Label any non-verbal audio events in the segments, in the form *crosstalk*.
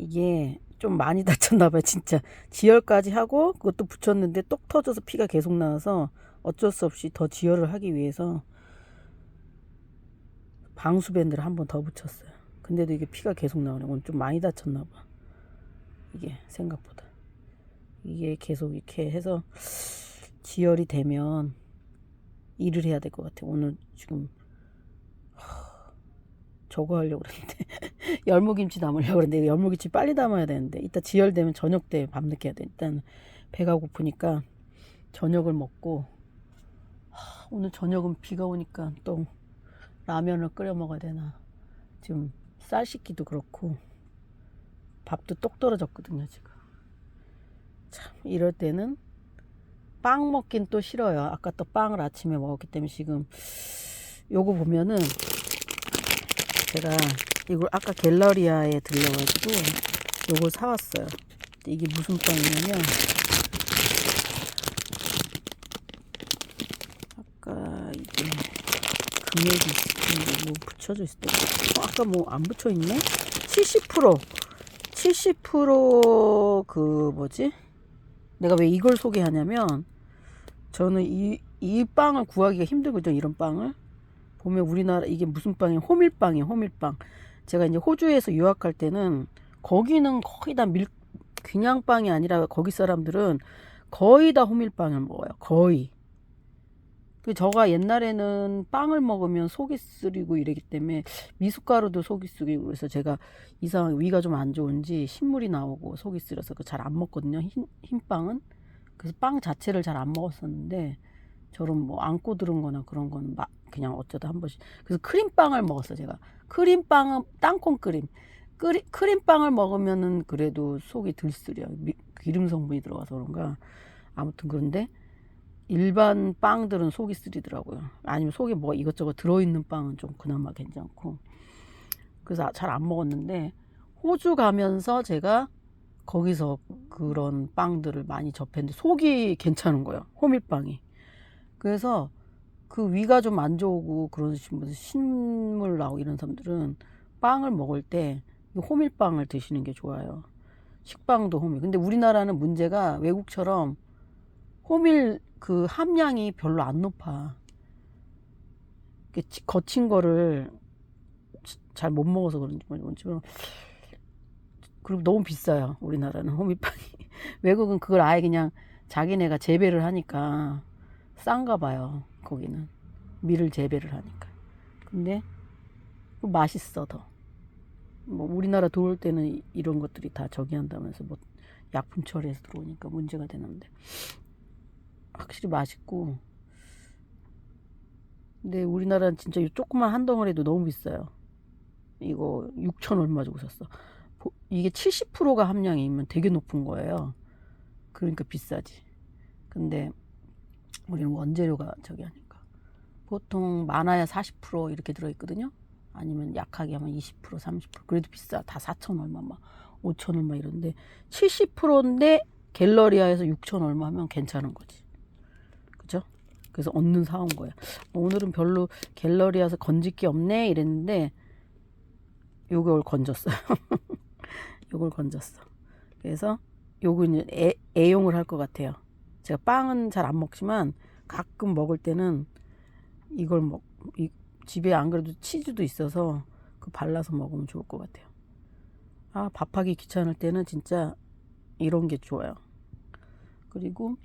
이게 좀 많이 *laughs* 다쳤나봐요, 진짜. 지혈까지 하고 그것도 붙였는데 똑 터져서 피가 계속 나와서 어쩔 수 없이 더 지혈을 하기 위해서 방수밴드를 한 번 더 붙였어요. 근데도 이게 피가 계속 나오네. 오늘 좀 많이 다쳤나봐. 이게 생각보다. 이게 계속 이렇게 해서 지혈이 되면 일을 해야 될 것 같아. 오늘 지금 하, 저거 하려고 그랬는데 *laughs* 열무김치 담으려고 그랬는데 열무김치 빨리 담아야 되는데 이따 지혈되면 저녁 때 밤늦게 해야 돼. 일단 배가 고프니까 저녁을 먹고 하, 오늘 저녁은 비가 오니까 또 라면을 끓여 먹어야 되나. 지금 쌀 씻기도 그렇고 밥도 똑 떨어졌거든요, 지금. 참 이럴 때는 빵 먹긴 또 싫어요. 아까 또 빵을 아침에 먹었기 때문에 지금 요거 보면은 제가 이걸 아까 갤러리아에 들려가지고 요걸 사왔어요. 이게 무슨 빵이냐면 아까 이게 금액이 뭐 붙여져 있을 때 어, 아까 뭐 안 붙여 있네? 70% 70%그 뭐지? 내가 왜 이걸 소개하냐면 저는 이, 이 빵을 구하기가 힘들거든요. 이런 빵을. 보면 우리나라 이게 무슨 빵이에요? 호밀빵이에요. 호밀빵. 제가 이제 호주에서 유학할 때는 거기는 거의 다 밀, 그냥 빵이 아니라 거기 사람들은 거의 다 호밀빵을 먹어요. 거의. 그 저가 옛날에는 빵을 먹으면 속이 쓰리고 이러기 때문에 미숫가루도 속이 쓰리고 그래서 제가 이상하게 위가 좀 안 좋은지 신물이 나오고 속이 쓰려서 그 잘 안 먹거든요. 흰, 흰 빵은. 그래서 빵 자체를 잘 안 먹었었는데 저런 뭐 안고 들은 거나 그런 건 막 그냥 어쩌다 한 번씩. 그래서 크림빵을 먹었어 제가. 크림빵은 땅콩 크림. 크림, 크림빵을 먹으면은 그래도 속이 덜 쓰려. 미- 기름 성분이 들어가서 그런가. 아무튼 그런데 일반 빵들은 속이 쓰리더라고요. 아니면 속에 뭐 이것저것 들어있는 빵은 좀 그나마 괜찮고. 그래서 잘 안 먹었는데 호주 가면서 제가 거기서 그런 빵들을 많이 접했는데 속이 괜찮은 거예요. 호밀빵이. 그래서 그 위가 좀 안 좋고 그러신 분들 신물 나오고 이런 사람들은 빵을 먹을 때이 호밀빵을 드시는 게 좋아요. 식빵도 호밀. 근데 우리나라는 문제가 외국처럼 호밀 그 함량이 별로 안 높아. 거친 거를 잘 못 먹어서 그런지 모르지만 그리고 너무 비싸요. 우리나라는 *laughs* 호밀빵이. 외국은 그걸 아예 그냥 자기네가 재배를 하니까 싼가 봐요. 거기는 밀을 재배를 하니까. 근데 또 맛있어 더. 뭐 우리나라 들어올 때는 이- 이런 것들이 다 저기 한다면서 뭐 약품 처리해서 들어오니까 문제가 되는데 확실히 맛있고. 근데 우리나라는 진짜 이 조그만 한 덩어리도 너무 비싸요. 이거 6천 얼마 주고 샀어. 보- 이게 70%가 함량이면 되게 높은 거예요. 그러니까 비싸지. 근데 우리는 원재료가 저기 하니까. 보통 많아야 40% 이렇게 들어있거든요. 아니면 약하게 하면 20%, 30%. 그래도 비싸. 다 4천 얼마, 막 5천 얼마 이런데 70%인데 갤러리아에서 6천 얼마 하면 괜찮은 거지. 그죠? 그래서 얻는 사온 거야. 오늘은 별로 갤러리아에서 건질 게 없네 이랬는데 요걸 건졌어요. *laughs* 요걸 건졌어. 그래서 요거 이제 애, 애용을 할 것 같아요. 제가 빵은 잘 안 먹지만 가끔 먹을 때는 이걸 먹, 이, 집에 안 그래도 치즈도 있어서 그 발라서 먹으면 좋을 것 같아요. 아, 밥하기 귀찮을 때는 진짜 이런 게 좋아요. 그리고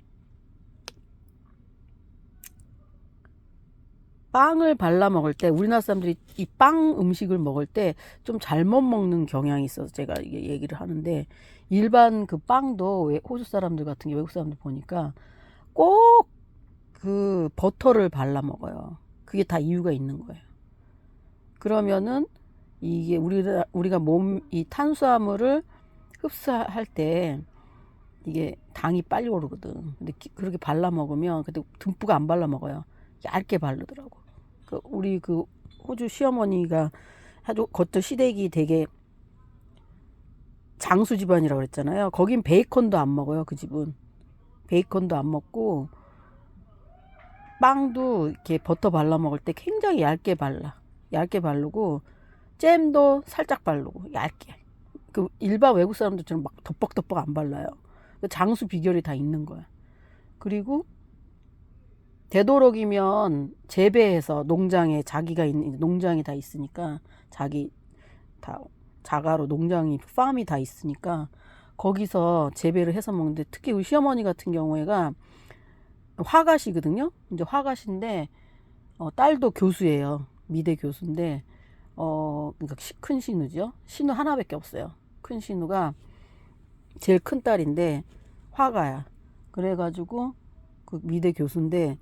빵을 발라 먹을 때 우리나라 사람들이 이 빵 음식을 먹을 때 좀 잘못 먹는 경향이 있어서 제가 얘기를 하는데 일반 그 빵도 왜 호주 사람들 같은 게 외국 사람들 보니까 꼭 그 버터를 발라 먹어요. 그게 다 이유가 있는 거예요. 그러면은 이게 우리가 우리가 몸 이 탄수화물을 흡수할 때 이게 당이 빨리 오르거든. 근데 기- 그렇게 발라 먹으면 근데 듬뿍 안 발라 먹어요. 얇게 바르더라고. 그 우리 그 호주 시어머니가 아주 겉도 시댁이 되게 장수 집안이라고 그랬잖아요. 거긴 베이컨도 안 먹어요. 그 집은 베이컨도 안 먹고 빵도 이렇게 버터 발라 먹을 때 굉장히 얇게 발라. 얇게 바르고 잼도 살짝 바르고 얇게. 그 일반 외국 사람들처럼 막 덮벅덮벅 안 발라요. 그 장수 비결이 다 있는 거야. 그리고 되도록이면 재배해서 농장에 자기가 있는 농장이 다 있으니까 자기 다 자가로 농장이 팜이 다 있으니까 거기서 재배를 해서 먹는데 특히 우리 시어머니 같은 경우에가 화가시거든요. 이제 화가시인데 어, 딸도 교수예요. 미대 교수인데 어 그러니까 시- 큰 신우죠. 신우 하나밖에 없어요. 큰 신우가 제일 큰 딸인데 화가야. 그래가지고 그 미대 교수인데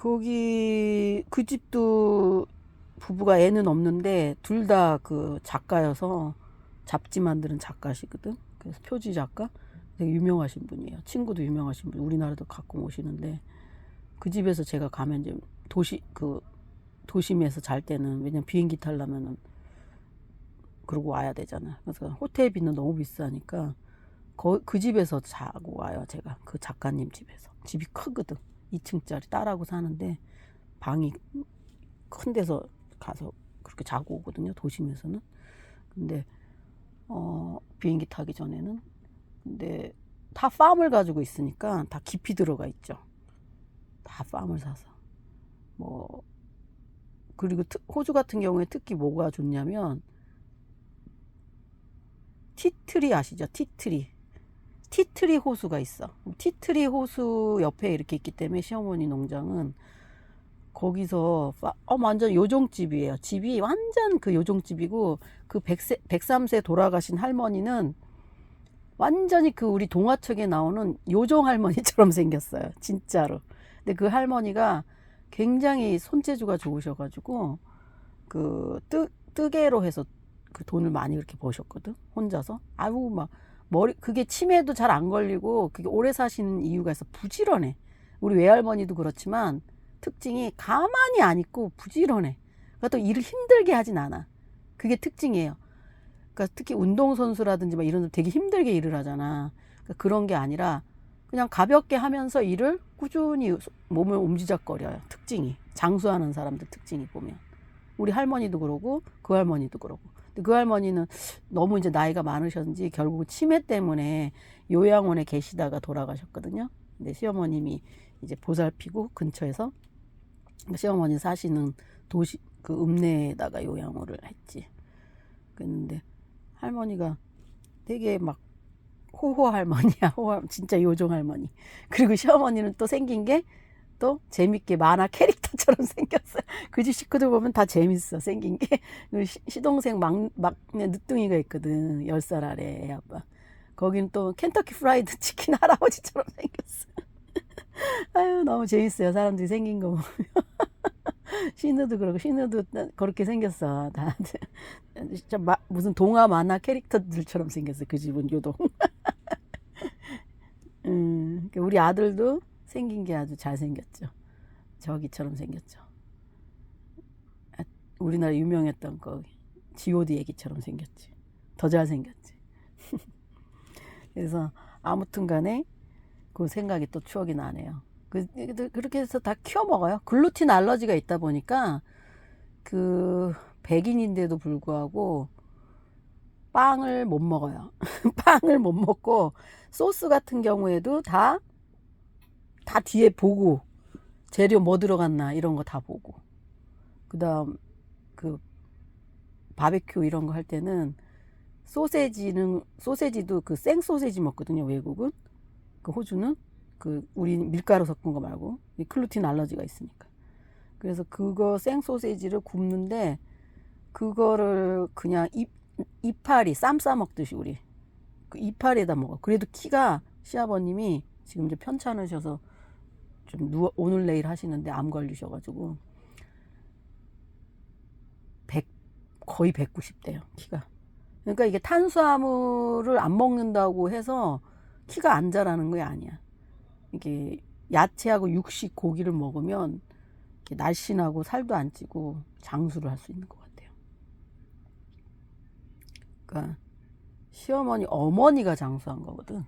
거기 그 집도 부부가 애는 없는데 둘 다 그 작가여서 잡지 만드는 작가시거든. 그래서 표지 작가 되게 유명하신 분이에요. 친구도 유명하신 분. 우리나라도 가끔 오시는데 그 집에서 제가 가면 이제 도시 그 도심에서 잘 때는 왜냐면 비행기 타려면은 그러고 와야 되잖아. 그래서 호텔비는 너무 비싸니까 거, 그 집에서 자고 와요. 제가 그 작가님 집에서 집이 크거든. 2층짜리 딸하고 사는데 방이 큰 데서 가서 그렇게 자고 오거든요. 도심에서는. 근데 어 비행기 타기 전에는 근데 다 팜을 가지고 있으니까 다 깊이 들어가 있죠. 다 팜을 사서 뭐 그리고 트- 호주 같은 경우에 특히 뭐가 좋냐면 티트리 아시죠? 티트리 티트리 호수가 있어. 티트리 호수 옆에 이렇게 있기 때문에 시어머니 농장은 거기서 파- 어 완전 요종집이에요. 집이 완전 그 요종집이고 그 100세, 103세 돌아가신 할머니는 완전히 그 우리 동화책에 나오는 요정 할머니처럼 *laughs* 생겼어요. 진짜로. 근데 그 할머니가 굉장히 손재주가 좋으셔 가지고 그 뜨, 뜨개로 해서 그 돈을 많이 그렇게 버셨거든. 혼자서. 아유 막 머리 그게 치매도 잘 안 걸리고 그게 오래 사시는 이유가 있어. 부지런해. 우리 외할머니도 그렇지만 특징이 가만히 안 있고 부지런해. 그러니까 또 일을 힘들게 하진 않아. 그게 특징이에요. 그러니까 특히 운동선수라든지 막 이런 데 되게 힘들게 일을 하잖아. 그러니까 그런 게 아니라 그냥 가볍게 하면서 일을 꾸준히 몸을 움지작거려요. 특징이. 장수하는 사람들 특징이 보면. 우리 할머니도 그러고 그 할머니도 그러고. 근데 그 할머니는 너무 이제 나이가 많으셨는지 결국 치매 때문에 요양원에 계시다가 돌아가셨거든요. 근데 시어머님이 이제 보살피고 근처에서 시어머니 사시는 도시 그 읍내에다가 요양원을 했지. 그랬는데 할머니가 되게 막 호호 할머니야. *laughs* 호호 할- 진짜 요정 할머니. 그리고 시어머니는 또 생긴 게 또 재밌게 만화 캐릭터처럼 *laughs* 생겼어요. 그 집 식구들 보면 다 재밌어. 생긴 게. 그 시- 시동생 막, 막내 늦둥이가 있거든. 10살 아래 애 아빠. 거긴 또 켄터키 프라이드 *laughs* 치킨 할아버지처럼 *laughs* 생겼어. 아유, 너무 재밌어요. 사람들이 생긴 거 보면. 신우도 그러고, 신우도 그렇게 생겼어. 다. 진짜 마- 무슨 동화 만화 캐릭터들처럼 생겼어. 그 집은 유독. 음, 그러니까 우리 아들도 생긴 게 아주 잘생겼죠. 저기처럼 생겼죠. 아, 우리나라 유명했던 거 G.O.D 얘기처럼 생겼지. 더 잘생겼지. *laughs* 그래서 아무튼 간에 그 생각이 또 추억이 나네요. 그, 그렇게 해서 다 키워 먹어요. 글루틴 알러지가 있다 보니까 그 백인인데도 불구하고 빵을 못 먹어요. *laughs* 빵을 못 먹고 소스 같은 경우에도 다, 다 뒤에 보고 재료 뭐 들어갔나 이런 거 다 보고. 그 다음 그 바베큐 이런 거 할 때는 소세지는 소세지도 그 생 소세지 먹거든요 외국은. 그 호주는 그 우리 밀가루 섞은 거 말고. 이 클루틴 알러지가 있으니까. 그래서 그거 생 소세지를 굽는데 그거를 그냥 이, 이파리 쌈 싸 먹듯이 우리. 그 이파리에다 먹어. 그래도 키가 시아버님이 지금 이제 편찮으셔서 좀 누워 오늘 내일 하시는데 암 걸리셔가지고 100 거의 190대요 키가. 그러니까 이게 탄수화물을 안 먹는다고 해서 키가 안 자라는 게 아니야. 이게 야채하고 육식 고기를 먹으면 날씬하고 살도 안 찌고 장수를 할 수 있는 것 같아요. 그러니까 시어머니 어머니가 장수한 거거든.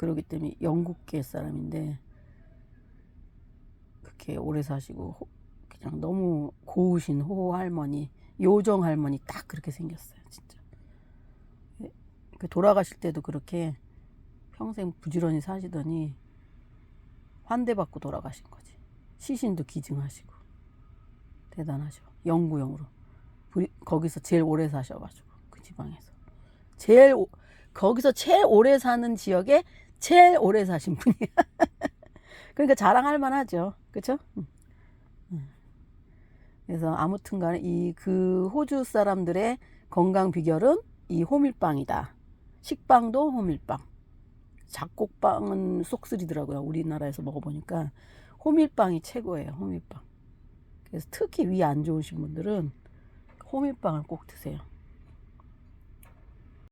시- 그러기 때문에 영국계 사람인데 그렇게 오래 사시고 호- 그냥 너무 고우신 호 할머니, 요정 할머니 딱 그렇게 생겼어요, 진짜. 그 돌아가실 때도 그렇게 평생 부지런히 사시더니 환대받고 돌아가신 거지. 시신도 기증하시고 대단하죠. 영구영으로 부리- 거기서 제일 오래 사셔가지고 그 지방에서 제일 오- 거기서 제일 오래 사는 지역에 제일 오래 사신 분이야. *laughs* 그러니까 자랑할 만하죠. 그렇죠? 그래서 아무튼 간에 이 그 호주 사람들의 건강 비결은 이 호밀빵이다. 식빵도 호밀빵. 잡곡빵은 쏙쓰리더라고요. 우리나라에서 먹어보니까 호밀빵이 최고예요. 호밀빵. 그래서 특히 위 안 좋으신 분들은 호밀빵을 꼭 드세요.